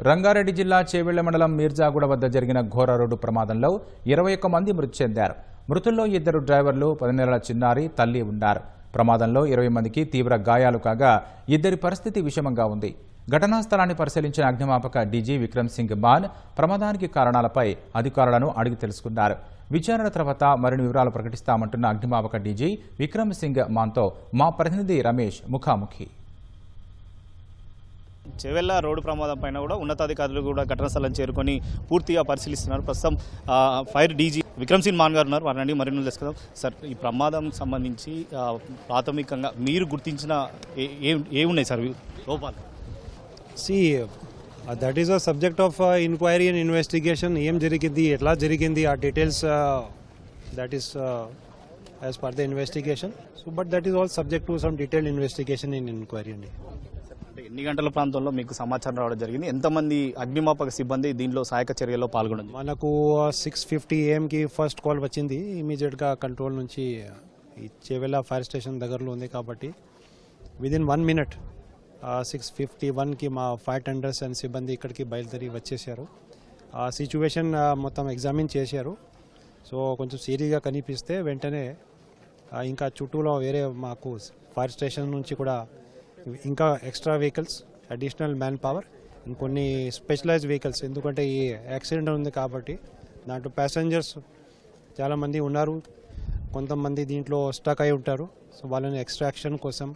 రంగారెడ్డి జిల్లా చేవెళ్ళ మండలం మీర్జాగూడ వద్ద జరిగిన ఘోర రోడ్డు ప్రమాదంలో ఇరవై ఒక్క మంది మృతి చెందారు. మృతుల్లో ఇద్దరు డ్రైవర్లు పది చిన్నారి తల్లి ఉన్నారు. ప్రమాదంలో ఇరవై మందికి తీవ్ర గాయాలు కాగా ఇద్దరి పరిస్థితి విషమంగా ఉంది. ఘటనా స్థలాన్ని పరిశీలించిన అగ్నిమాపక డీజీ విక్రమ్ సింగ్ మాన్ ప్రమాదానికి కారణాలపై అధికారులను అడిగి తెలుసుకున్నారు. విచారణ తర్వాత మరిన్ని వివరాలు ప్రకటిస్తామంటున్న అగ్నిమాపక డీజీ విక్రమ్ సింగ్ మాన్తో మా ప్రతినిధి రమేష్ ముఖాముఖి. చెవెల్ల రోడ్డు ప్రమాదం పైన కూడా ఉన్నతాధికారులు కూడా ఘటనా స్థలం చేరుకొని పూర్తిగా పరిశీలిస్తున్నారు. ప్రస్తుతం ఫైర్ డీజీ విక్రమ్ సింగ్ మాన్ గారు ఉన్నారు. వారిని మరిన్ని తెలుసుకుందాం. సార్ ఈ ప్రమాదం సంబంధించి ప్రాథమికంగా మీరు గుర్తించిన ఏ- ఏ- ఏమున్నాయి సార్? లోపాలు. See that is a subject of enquiry and investigation ఏం జరిగింది ఎట్లా జరిగింది ఆ details that is as per the investigation so but that is all subject to some detail investigation in enquiry అండి అంటే ఎన్ని గంటల ప్రాంతంలో మీకు సమాచారం రావడం జరిగింది? ఎంతమంది అగ్నిమాపక సిబ్బంది దీనిలో సహాయక చర్యల్లో పాల్గొనడం మనకు సిక్స్ ఫిఫ్టీ ఏఎంకి ఫస్ట్ కాల్ వచ్చింది. ఇమీడియట్గా కంట్రోల్ నుంచి చేవెళ్ళ ఫైర్ స్టేషన్ దగ్గరలో ఉంది కాబట్టి within one minute six fifty వన్కి మా ఫైర్ టెండర్స్ అండ్ సిబ్బంది ఇక్కడికి బయలుదేరి వచ్చేసారు ఆ సిచ్యువేషన్ మొత్తం ఎగ్జామిన్ చేశారు. సో కొంచెం సీరియస్గా కనిపిస్తే వెంటనే ఇంకా చుట్టూలో వేరే మాకు ఫైర్ స్టేషన్ నుంచి కూడా ఇంకా extra vehicles additional man power ఇంకొన్ని స్పెషలైజ్ వెహికల్స్. ఎందుకంటే ఈ యాక్సిడెంట్ ఉంది కాబట్టి దాంట్లో ప్యాసింజర్స్ చాలామంది ఉన్నారు. కొంతమంది దీంట్లో స్టక్ అయి ఉంటారు. సో వాళ్ళని ఎక్స్ట్రాక్షన్ కోసం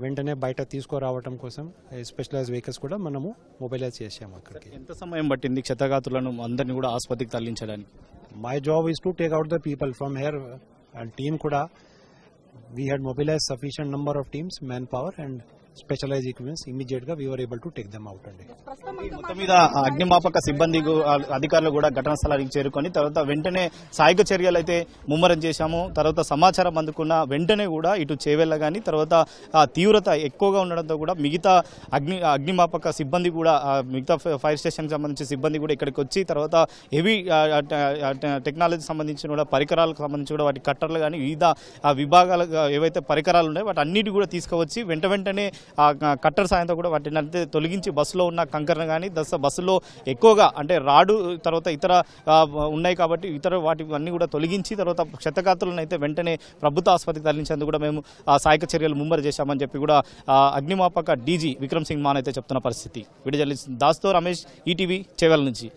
వెంటనే బయట తీసుకురావటం కోసం స్పెషలైజ్ వెహికల్స్ కూడా మనము మొబైలైజ్ చేసాము అక్కడికి. ఎంత సమయం పట్టింది క్షతగాతులను అందరినీ కూడా ఆసుపత్రికి తరలించడానికి? My job is to take out the people from here and team కూడా we had mobilise sufficient number of teams man power and specialise equipments ఇమీడియట్గా we are able to take them out అండి. మొత్తం మీద అగ్నిమాపక సిబ్బంది అధికారులు కూడా ఘటనా స్థలానికి చేరుకొని తర్వాత వెంటనే సాయుధ చర్యలు అయితే ముమ్మరం చేశాము. తర్వాత సమాచారం అందుకున్న వెంటనే కూడా ఇటు చేవెళ్ళ కానీ తర్వాత ఆ తీవ్రత ఎక్కువగా ఉండడంతో కూడా మిగతా అగ్ని అగ్నిమాపక సిబ్బంది కూడా మిగతా ఫ- ఫైర్ స్టేషన్కి సంబంధించిన సిబ్బంది కూడా ఇక్కడికి వచ్చి తర్వాత హెవీ టెక్నాలజీ సంబంధించిన కూడా పరికరాలకు సంబంధించి కూడా వాటి కట్టర్లు కానీ వివిధ ఆ విభాగాలు ఏవైతే పరికరాలు ఉన్నాయో వాటి అన్నిటి కూడా తీసుకువచ్చి వెంట వెంటనే ఆ కట్టర్ సాయంతో కూడా వాటిని అంతే తొలగించి బస్సులో ఉన్న కంకరను కానీ దశ బస్సులో ఎక్కువగా అంటే రాడు తర్వాత ఇతర ఉన్నాయి కాబట్టి ఇతర వాటి అన్నీ కూడా తొలగించి తర్వాత క్షతగాతులను అయితే వెంటనే ప్రభుత్వ ఆసుపత్రికి తరలించేందుకు కూడా మేము సహాయక సాయక చర్యలు ముమ్మర చేశామని చెప్పి కూడా అగ్నిమాపక డీజీ విక్రమ్ సింగ్ మాన్ అయితే చెప్తున్న పరిస్థితి. విడుదల దాస్తో రమేష్ ఈటీవీ చేవెల నుంచి.